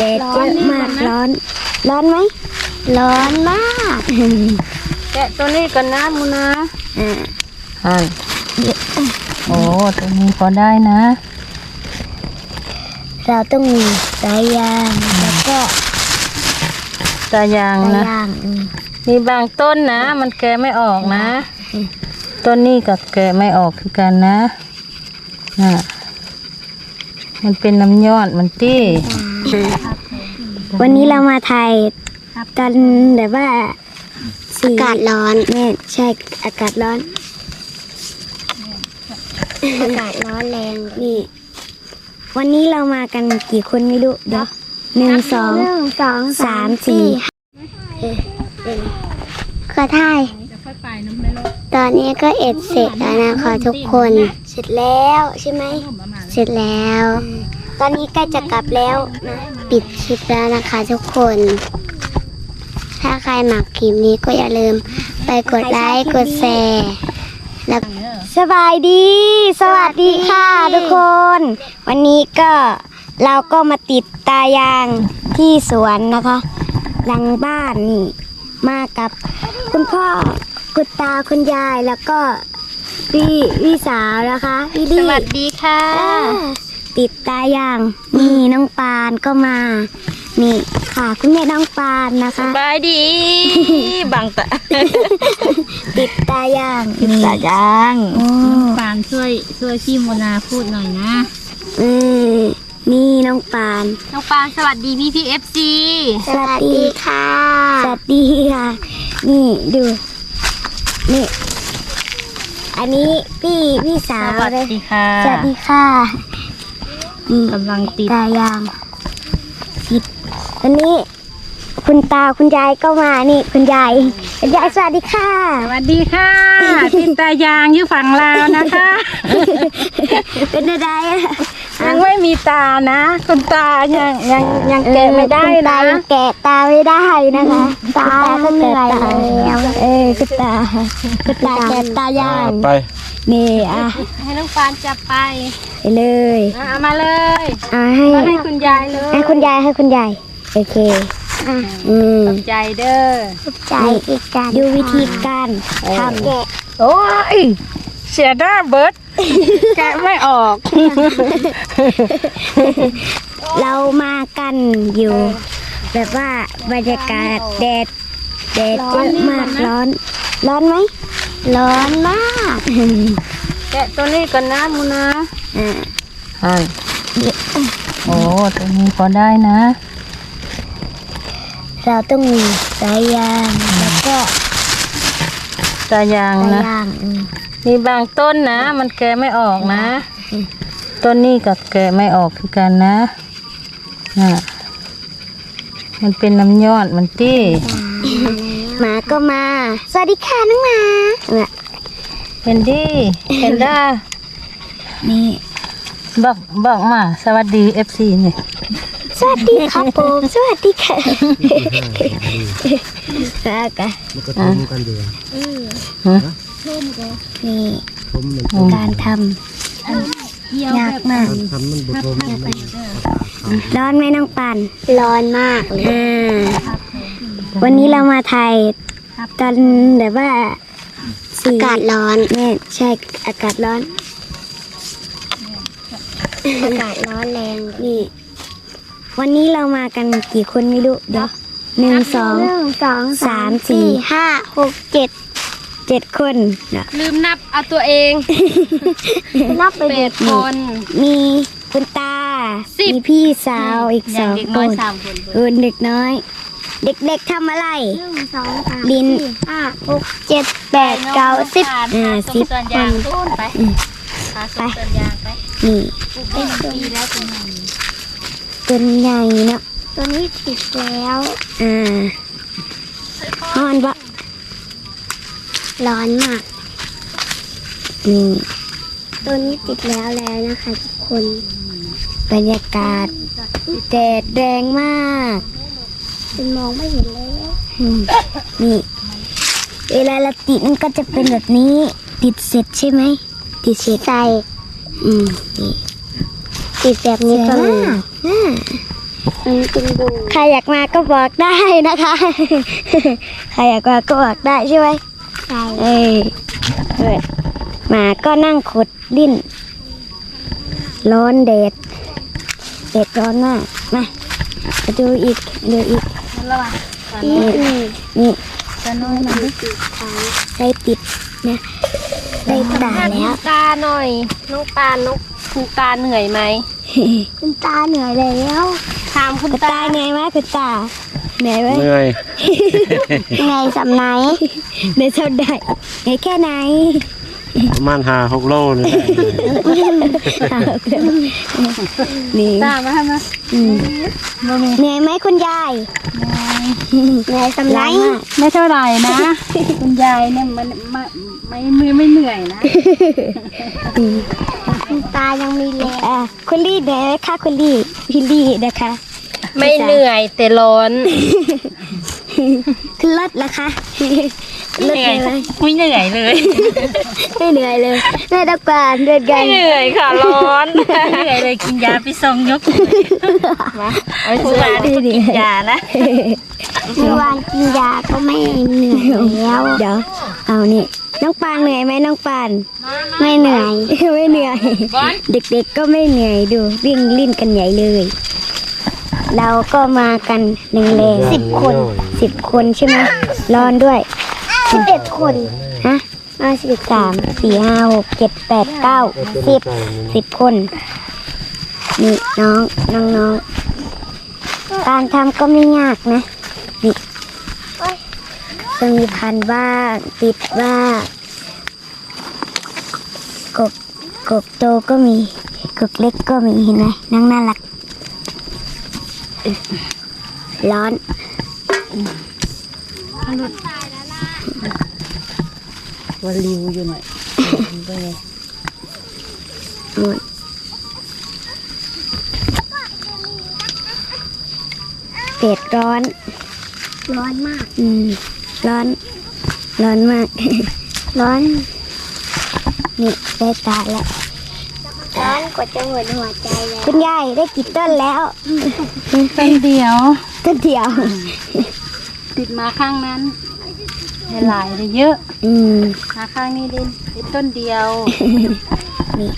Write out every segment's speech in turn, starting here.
แดดเยอะมากร้อน ร้อนไหมร้อนมากแกะตัวนี้กันนะมูนะอ่าอ่านโอ้ตัวนี้พอได้นะ เราต้องมีสายยางแล้วก็ตายางสายนะยางอืมมีบางต้นนะ มันแกะไม่ออกนะ ต้นนี้กับแกะไม่ออกคือกันนะน่ะมันเป็นน้ำยอดมันตี้ วันนี้เรามาถ่ายกันแบบว่าอากาศร้อนแม่ใช่อากาศร้อน อากาศร้อนแรงนี่ วันนี้เรามากันกี่คนไม่รู้เดี๋ยวหนึ่งสองสองสามสี่ขอถ่ายตอนนี้ก็เอ็ดเสร็จแล้วนะคะทุกคน เสร็จแล้วใช่ไหม เสร็จแล้ว ตอนนี้ใกล้จะกลับแล้วนะปิดคลิปแล้วนะคะทุกคน ถ้าใครหมักคลิปนี้ก็อย่าลืมไปกดไลค์กดแชร์แล้วสบายดี สวัสดีค่ะทุกคน วันนี้ก็เราก็มาติดตายางที่สวนนะคะหลังบ้านนี่มากับคุณพ่อคุณตาคุณยายแล้วก็พี่พี่สาวนะคะพี่สลี่วัสดีค่ะ ติดตายางนี่น้องปานก็มา นี่ค่ะ คุณแม่น้องปานนะสคะ บายดี บางตะติดตายางนี่ตายางโอ้ปานช่วยช่วยพี่โมนาพูดหน่อยนะ เออนี่น้องปาน น้องปานสวัสดีพี่พีเอฟซีสวัสดีค่ะ สวัสดีค่ะ นี่ดู นี่ อันนี้พี่พี่สาสววัสเลยดีค่ะ สวัสดีค่ะนี่ กำลังติดตายางติดอันนี้ คุณตาคุณยายก็มานี่ คุณยายคุณยายสวัสดีค่ะ สวัสดีค่ะติดตายางอยู่ฝั่งลาวนะคะ เป็นอะไรอะยังไม่มีตานะ คุณตายังยังยังแกะไม่ได้คุณตานะยังแกะตาไม่ได้นะคะ ตาก็เหนื่อยแล้วเออคุณตาคุณตาแกะตายางไป นี่อะให้น้องปานจับไปไปเลยอะเอามาเลยอะให้มาให้คุณยายเลยให้คุณยายให้คุณยายโอเคอืมใจเด้อใจอีกการดูวิธีการทำแกะโอ้ยเสียด้าเบิร์ดแกะไม่ออก เรามากันอยู่ แบบว่าบรรยากาศแดดแดดเยอะมากร้อน ร้อนไหม ร้อนมากแกะตัวนี้กันนะมูนะอ่าอ่านโอ้ตัวนี้พอได้นะ เราต้องมีสายยางแล้วก็ตายางสายนะยางอืมมีบางต้นนะ มันแกะไม่ออกนะ ต้นนี้กับแกะไม่ออกคือกันนะน่ะมันเป็นน้ำยอดมันตี้ หมาก็มา สวัสดีค่ะน้องหมาเนี่ยเห็นดีเห็นด้านี่บอกบอกมา สวัสดีเอฟซีเนี่ยสวัสดีครับผมสวัสดีค่ะแล้วก็มันก็ทุ่มกันอยู่นี่ทุ่มมันการทำยากมากทำมันบุทุ่มมันร้อนไหมน้องปันร้อนมากเลยอ่า วันนี้เรามาถ่ายกันแบบว่าอากาศร้อนแม่ใช่อากาศร้อน อากาศร้อนแรงนี่ วันนี้เรามากันกี่คนไม่รู้เดี๋ยวหนึ่งสองสองสามสี่ห้าหกเจ็ดเจ็ดคนเดี๋ยวลืมนับเอาตัวเอง นับไปแปดคนมีคุณตา สิบ มีพี่สาวอีกสย่าองงเด็กคน้อยนสามคนเออเด็กน้อย เด็กๆทำอะไร หนึ่งสองสามลิ้นห้าหกเจ็ดแปดเก้าสิบอ่าอ่าสิสิบบส่วนยางตู้นไปอืมพาส่งส่วนยางไปนี่ ปลูกได้หนึ่งปีแล้วเป็นไงต้นใหญ่เนาะตัวนี้ติดแล้วอ่าร้อนปะร้อนมาก นี่ ตัวนี้ติดแล้วแล้วนะคะทุกคน บรรยากาศแดดแรงมากเป็นมองไม่เห็นแล้วอืมนี่ เวลาเราติดมันก็จะเป็นแบบนี้ ติดเสร็จใช่ไหม ติดเสร็จใช่อืมนี่ติดแบบสนี้วยก็มามีกอ่าอันนี้เป็นบูใครอยากมาก็บอกได้นะคะ ใครอยากมาก็บอกได้ใช่ไหมใช่เอ้ยเอ้ยหมาก็นั่งขดดิ้น ร้อนแดด แดดร้อนมากมามาดูอีกดูอีกนี่นี่นี่จะน้อยมันดิได้ติดนะได้ตาแล้วตาหน่อยน้องปานน้องคุณตาเหนื่อยไหมคุณตาเหนื่อยแล้วถามคุณคุณตาตาไงวะคุณตาเหนื่อยไหมเหนื่อยไงสำไหนเหนื่อยเท่าใดเหนื่อยแค่ไหน ประมาณหาหกโลนี่แหละนี่ตามมาให้มาอืมบ่มีเหนื่อยไหมคุณยายเหนื่อยสำไหนร้อนมากไม่เท่าไหร่นะ คุณยายเนี่ยมันไม่ไม่ไม่ไม่เหนื่อยนะคุณตายังมีแรงอะคุณลี่เหนื่อยไหมคะคุณลี่พี่ลี่นะคะ ไม่เหนื่อยแต่ร้อนขึ้นรถแล้วคะ รถเหนื่อยไหมไม่เหนื่อยเลยไม่เหนื่อยเลยแม่ตะกวานเดินกันเหนื่อยค่ะร้อนเหนื่อยเลยกินยาไปซองยกมาเอาซื้อมาดิกินยานะเมื่อวานกินยาก็ไม่เหนื่อยแล้วเดี๋ยวเอานี่น้องปานเหนื่อยไหมน้องปานไม่เหนื่อยไม่เหนื่อย เด็กๆก็ไม่เหนื่อยดูวิ่งลิ้นกันใหญ่เลย เราก็มากันหนึ่งแรงสิบคนสิบคนใช่ไหมร้อนด้วย สิบเอ็ดคนฮะมาสิบสามสี่ห้าหกเจ็ดแปดเก้าสิบสิบคนนี่น้องน้องน้องการทำก็ไม่ยากนะนี่จะมีพันบ้างติดบ้างกบกบโตก็มีกบเล็กก็มีเห็นไหมน้องน่ารักอึร้อน วันริวอยู่หน่อยเป็นไงนู่นเผ็ดร้อน ร้อนมาก อืม ร้อน ร้อนมาก ร้อน นี่ได้ตาแล้ว ร้อนกว่าจะหมดหัวใจแล้วคุณยายได้กี่ต้นแล้ว ต้นเดียว ต้นเดียว ติดมาข้างนั้น ได้หลายได้เยอะอืมมาข้างนี้ได้ได้ต้นเดียวนี่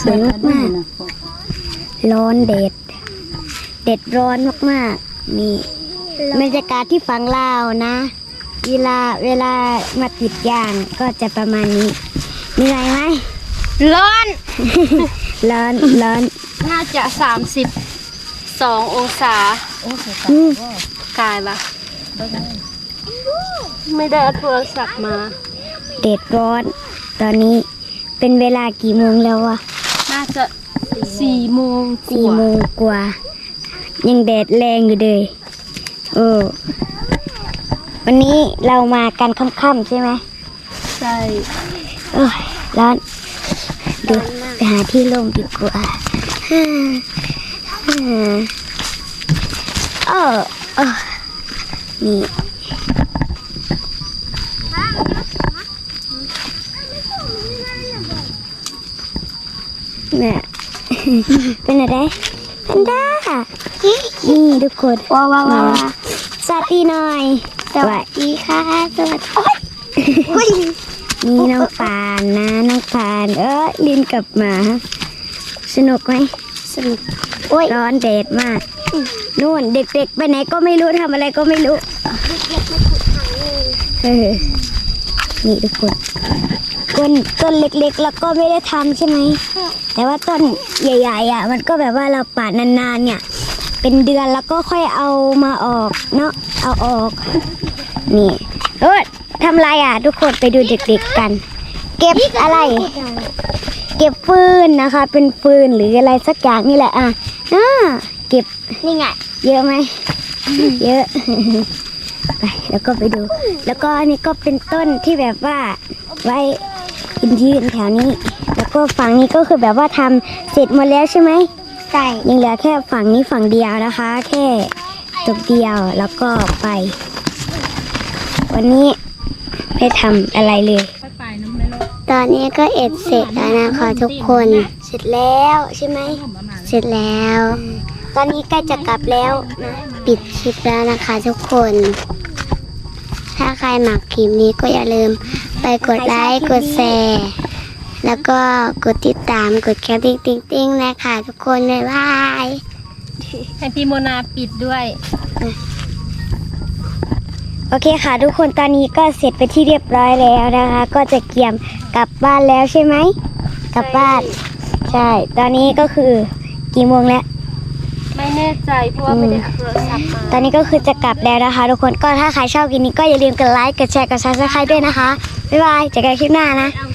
สวยมากๆร้อนเด็ด เด็ดร้อนมากๆนี่บรรยากาศที่ฝั่งลาวนะ เวลาเวลามาติดยางก็จะประมาณนี้มีอะไรไหมร้อน ร้อนร้อนน่าจะสามสิบสององศาอืมกายปะ ไม่ได้เอาโทรศัพท์มา เด็ดร้อน ตอนนี้เป็นเวลากี่โมงแล้ววะน่าจะสี่โมงกสี่ว่าโมงกว่า ยังแดดแรงอยู่เลยโอ้วันนี้เรามากันค่ำๆใช่ไหมใช่โอ้ยร้อนดูไปหาที่ร่มดีกว่าฮ่าฮ่าเออเออนี่เนี่ย เป็นอะไรแพนด้านี่ทุกคนว้าวว้าวว้าวสวัสดีหน่อย สวัสดีค่ะสวัสดีโอ้ยนี่น้องปานนะน้องปานเออลินกลับมา สนุกไหมสนุกโอ้ยร้อนแดดมากนู่นเด็กๆไปไหนก็ไม่รู้ทำอะไรก็ไม่รู้เออนี่ทุกคน ต้นต้นเล็กๆ แล้วก็ไม่ได้ทำใช่ไหม แต่ว่าต้นใหญ่ๆอะ มันก็แบบว่าเราปาดนานๆเนี่ย เป็นเดือนแล้วก็ค่อยเอามาออกเนาะเอาออก นี่เออทำไรอะ ทุกคนไปดูเด็กๆกัน เก็บอะไร เก็บฟืนนะคะ เป็นฟืนหรืออะไรสักอย่างนี่แหละอะอ่าเก็บนี่ไงเยอะไหมเยอะไปแล้วก็ไปดู แล้วก็อันนี้ก็เป็นต้นที่แบบว่าไว้ยื นๆแถวนี้ แล้วก็ฝั่งนี้ก็คือแบบว่าทำเสร็จหมดแล้วใช่ไหมใส่ยังเหลือแค่ฝั่งนี้ฝั่งเดียวนะคะ แค่ตกเดียวแล้วก็ไป วันนี้ไม่ทำอะไรเลยค่อยไปน้ำไม่ลดตอนนี้ก็เอ็ดเสร็จแล้วนะคะทุกคนเสร็จแล้วใช่ไหมผมประมาณเสร็จแล้ว ตอนนี้ใกล้จะกลับแล้วนะปิดคลิปแล้วนะคะทุกคน ถ้าใครหมักคลิปนี้ก็อย่าลืม ไปกดไลค์กดแชร์แล้วก็กดติดตามกดกระดิ่งติ๊งติ๊งๆนะคะทุกคนบ๊ายบายให้พี่โมนาปิดด้วย โอเคค่ะ ทุกคนตอนนี้ก็เสร็จไปที่เรียบร้อยแล้วนะคะ ก็จะเกียมกลับบ้านแล้วใช่ไหมกลับบ้าน ใช่ ตอนนี้ก็คือกี่โมงแล้ว ไม่แน่ใจเพราะว่าไม่ได้เอาโทรศัพท์มาตอนนี้ก็คือจะกลับแล้วนะคะ ทุกคนก็ถ้าใครชอบคลิปนี้ก็อย่าลืมกดไลค์กดแชร์กดซับสไครต์ด้วยนะคะบ๊ายบายเจอกันคลิปหน้านะ เอา